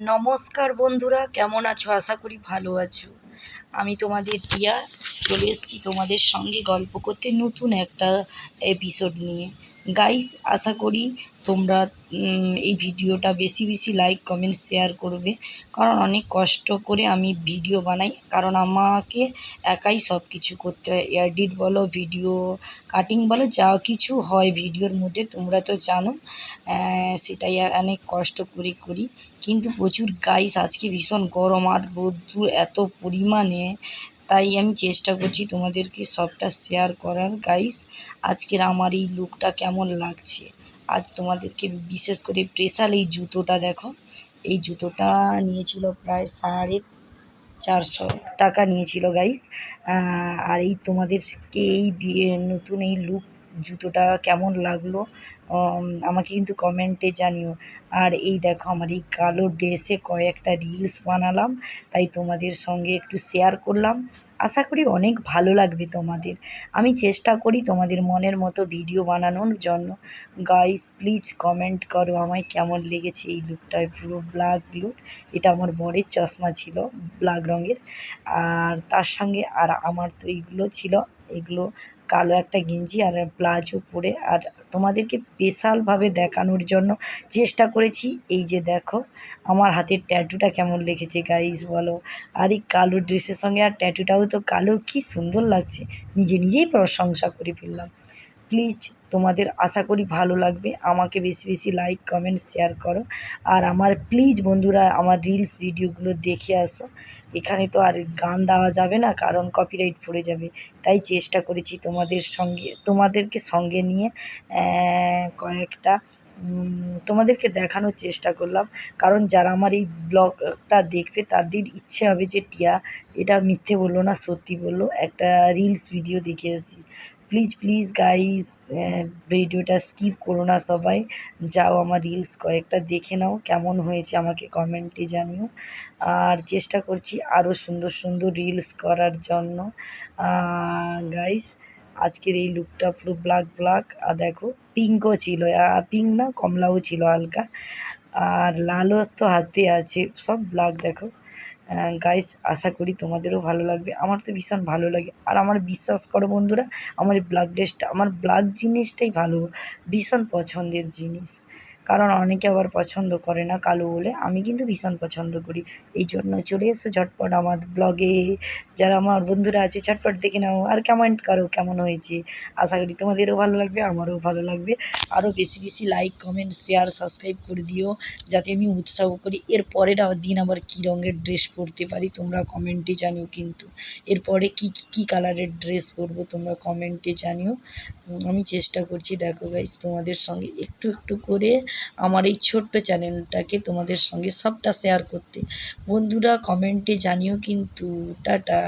নমস্কার বন্ধুরা, কেমন আছো? আশা করি ভালো আছো। আমি তোমাদের টিয়া চলে এসেছি তোমাদের সঙ্গে গল্প করতে নতুন একটা এপিসোড নিয়ে। গাইস আশা করি তোমরা এই ভিডিওটা বেশি বেশি লাইক কমেন্ট শেয়ার করবে। কারণ অনেক কষ্ট করে আমি ভিডিও বানাই। কারণ আমাকে একাই সব কিছু করতে হয়। এডিট বলো ভিডিও কাটিং বলো, যা কিছু হয় ভিডিওর মধ্যে, তোমরা তো জানো। সেটাই অনেক কষ্ট করে করি। কিন্তু প্রচুর গাইস আজকে ভীষণ গরম। আর রোদ্দুর এত পরিমাণে। তাই আমি চেষ্টা করছি তোমাদেরকে সবটা শেয়ার করার গাইস আজকের আমার এই লুকটা কেমন লাগছে? আজ তোমাদেরকে বিশেষ করে স্পেশাল এই জুতোটা দেখো। এই জুতোটা নিয়েছিল প্রায় সাড়ে চারশো টাকা নিয়েছিল গাইস আর এই তোমাদেরকে এই নতুন এই লুক জুতোটা কেমন লাগল আমাকে কিন্তু কমেন্টে জানিও। আর এই দেখো, আমার এই কালো ড্রেসে কয়েকটা রিলস বানালাম, তাই তোমাদের সঙ্গে একটু শেয়ার করলাম। আশা করি অনেক ভালো লাগবে তোমাদের। আমি চেষ্টা করি তোমাদের মনের মতো ভিডিও বানানোর জন্য। গাইস প্লিজ কমেন্ট করো আমায় কেমন লেগেছে এই লুকটায় পুরো ব্ল্যাক লুক এটা আমার বরের চশমা ছিল ব্ল্যাক রঙের। আর তার সঙ্গে, আর আমার তো এইগুলো ছিল, এগুলো কালো একটা গেঞ্জি আর প্লাজো পরে। আর তোমাদেরকে স্পেশালভাবে দেখানোর জন্য চেষ্টা করেছি। এই যে দেখো, আমার হাতের ট্যাটুটা কেমন লেগেছে গাইস বলো। আর এই কালো ড্রেসের সঙ্গে আর ট্যাটুটাও তো কালো, কি সুন্দর লাগছে। নিজে নিজেই প্রশংসা করে ফেললাম। প্লিজ তোমাদের আশা করি ভালো লাগবে। আমাকে বেশি বেশি লাইক কমেন্ট শেয়ার করো। আর আমার প্লিজ বন্ধুরা, আমার রিলস ভিডিওগুলো দেখে আসো। এখানে তো আর গান দেওয়া যাবে না, কারণ কপিরাইট পড়ে যাবে। তাই চেষ্টা করেছি তোমাদের সঙ্গে, তোমাদেরকে সঙ্গে নিয়ে কয়েকটা তোমাদেরকে দেখানোর চেষ্টা করলাম। কারণ যারা আমার এই ব্লগটা দেখবে, তাদের ইচ্ছে হবে যে, টিয়া, এটা মিথ্যে বলল না, সত্যি বলল। একটা রিলস ভিডিও দেখে আসি। প্লিজ প্লিজ গাইস ভিডিওটা স্কিপ করো না সবাই। যাও আমার রিলস কয়েকটা দেখে নাও, কেমন হয়েছে আমাকে কমেন্টে জানিও। আর চেষ্টা করছি আরও সুন্দর সুন্দর রিলস করার জন্য। গাইস আজকের এই লুকটা পুরো ব্ল্যাক ব্ল্যাক আর দেখো পিঙ্কও ছিল। পিঙ্ক না, কমলাও ছিল হালকা। আর লালও তো হাতে আছে, সব ব্ল্যাক দেখো। গাইস আশা করি তোমাদেরও ভালো লাগবে। আমার তো ভীষণ ভালো লাগে। আর আমার বিশ্বাস করো বন্ধুরা, আমার ব্ল্যাক ড্রেসটা আমার ব্ল্যাক জিনিসটাই ভালো, ভীষণ পছন্দের জিনিস। কারণ অনেকে আবার পছন্দ করে না কালো বলে। আমি কিন্তু ভীষণ পছন্দ করি। এই জন্য চলে এসো ঝটপট আমার ব্লগে যারা আমার বন্ধুরা আছে, ঝটপট দেখে নাও। আর কমেন্ট করো কেমন হয়েছে। আশা করি তোমাদেরও ভালো লাগবে, আমারও ভালো লাগবে। আরও বেশি বেশি লাইক কমেন্ট শেয়ার সাবস্ক্রাইব করে দিও। যাতে আমি উৎসাহ করি। এর পরের দিন আবার কী রঙের ড্রেস পরতে পারি তোমরা কমেন্টে জানিও কিন্তু। এরপরে কী কী কালারের ড্রেস পরবো তোমরা কমেন্টে জানিও। আমি চেষ্টা করছি, দেখো গাইস তোমাদের সঙ্গে একটু একটু করে আমার এই ছোট্ট চ্যানেলটাকে তোমাদের সঙ্গে সবটা শেয়ার করতে। বন্ধুরা কমেন্টে জানিও কিন্তু। টাটা।